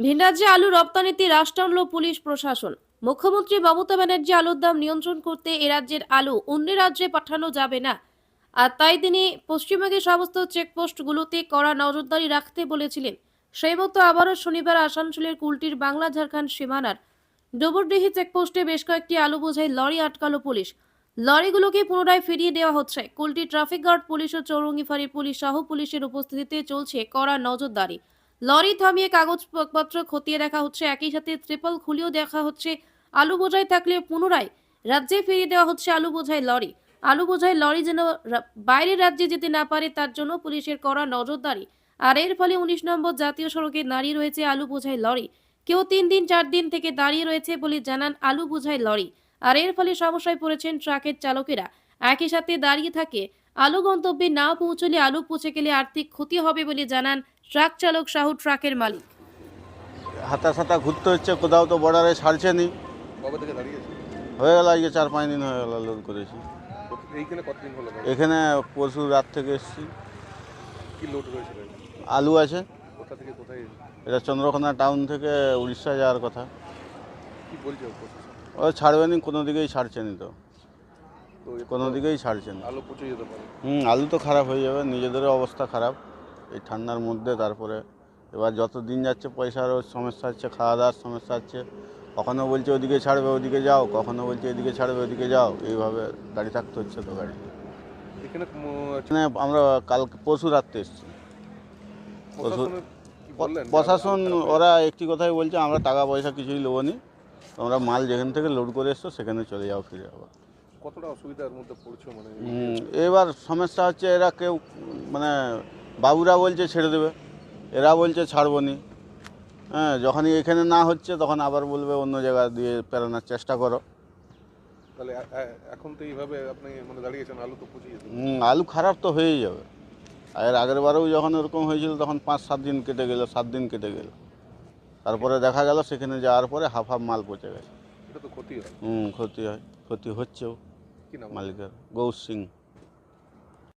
ভিনরাজ্যে আলু রপ্তানিতে রাশ টানল পুলিশ প্রশাসন। মুখ্যমন্ত্রী মমতা ব্যানার্জি আলুর দাম নিয়ন্ত্রণ করতে এ রাজ্যের আলু অন্য রাজ্যে পাঠানো যাবে না। আর তাই তিনি পশ্চিমবঙ্গের সমস্ত চেকপোস্টগুলোতে কড়া নজরদারি রাখতে বলেছিলেন। সেই মতো আবারও শনিবার আসানসোলের কুলটির বাংলা ঝাড়খণ্ড সীমানার ডোবরডিহি চেকপোস্টে বেশ কয়েকটি আলু বোঝাই লরি আটকালো পুলিশ। লরিগুলোকে পুনরায় ফিরিয়ে দেওয়া হচ্ছে। কুলটি ট্রাফিক গার্ড, পুলিশ ও চৌরঙ্গি ফাঁড়ি পুলিশ সহ পুলিশের উপস্থিতিতে চলছে কড়া নজরদারি। লরি থামিয়ে কাগজপত্র খতিয়ে দেখা হচ্ছে। একই সাথে ট্রিপল খুলেও দেখা হচ্ছে। আলু বোঝাই থাকলে পুনরায় রাজ্যে ফিরিয়ে দেওয়া হচ্ছে আলু বোঝাই লরি। আলু বোঝাই লরি যেন বাইরের রাজ্যে যেতে না পারে, তার জন্য পুলিশের কড়া নজরদারি। আর এর ফলে উনিশ নম্বর জাতীয় সড়কে দাঁড়িয়ে রয়েছে আলু বোঝাই লরি। কেউ তিন দিন, চার দিন থেকে দাঁড়িয়ে রয়েছে বলে জানান আলু বোঝাই লরি। আর এর ফলে সমস্যায় পড়েছেন ট্রাকের চালকেরা। একই সাথে দাঁড়িয়ে থাকে আলু গন্তব্যে না পৌঁছলে আলু পৌঁছে গেলে আর্থিক ক্ষতি হবে বলে জানান ট্রাক চালক সাহু ট্রাকের মালিক। হাতা সাতা ঘুরতে হচ্ছে কোথাও তো বর্ডারে ছাড়ছে নি। হয়ে গেল আজকে চার পাঁচ দিন হয়ে গেল লোড করেছি। তো এইখানে কতদিন হলো? দাদা? এখানে পরশু রাত থেকে এসেছি। কি লোড রয়েছে এখানে? আলু আছে। কোথা থেকে কোথায় এটা চন্দ্রকোনা টাউন থেকে উড়িষ্যা যাওয়ার কথা। কি ও ছাড়বে নি কোনো দিকেই ছাড়ছে নি তো। কোনো দিকেই ছাড়ছে না। আলো পচে যেতে পারে। হুম আলু তো খারাপ হয়ে যাবে নিজেদেরও অবস্থা খারাপ। এই ঠান্ডার মধ্যে তারপরে এবার যত দিন যাচ্ছে পয়সারও সমস্যা হচ্ছে খাওয়া দাওয়ার সমস্যা হচ্ছে। কখনও বলছে ওদিকে ছাড়বে ওদিকে যাও কখনও বলছে এদিকে ছাড়বে ওদিকে যাও এইভাবে দাঁড়িয়ে থাকতে হচ্ছে তো গাড়ি এখানে এখানে আমরা কাল পরশু রাত্রে এসেছি। প্রশাসন ওরা একটি কথাই বলছে আমরা টাকা পয়সা কিছুই নেব নি তোমরা মাল যেখান থেকে লোড করে এসছো সেখানে চলে যাও ফিরে আবার কতটা অসুবিধার মধ্যে পড়ছো মানে? এবার সমস্যা হচ্ছে এরা কেউ মানে বাবুরা বলছে ছেড়ে দেবে এরা বলছে ছাড়বো নি হ্যাঁ যখনই এখানে না হচ্ছে তখন আবার বলবে অন্য জায়গা দিয়ে পেরানোর চেষ্টা করো। তাহলে এখন তো এইভাবে আপনি মানে দাঁড়িয়েছেন আলু তো হুম, আলু খারাপ তো হয়েই যাবে। আর আগের বারেও যখন এরকম হয়েছিল তখন পাঁচ সাত দিন কেটে গেল সাত দিন কেটে গেল। তারপরে দেখা গেল সেখানে যাওয়ার পরে হাফ হাফ মাল পচে গেছে। এটা তো ক্ষতি হয়। হুম ক্ষতি হয় ক্ষতি হচ্ছেও মালিকের গৌর সিং।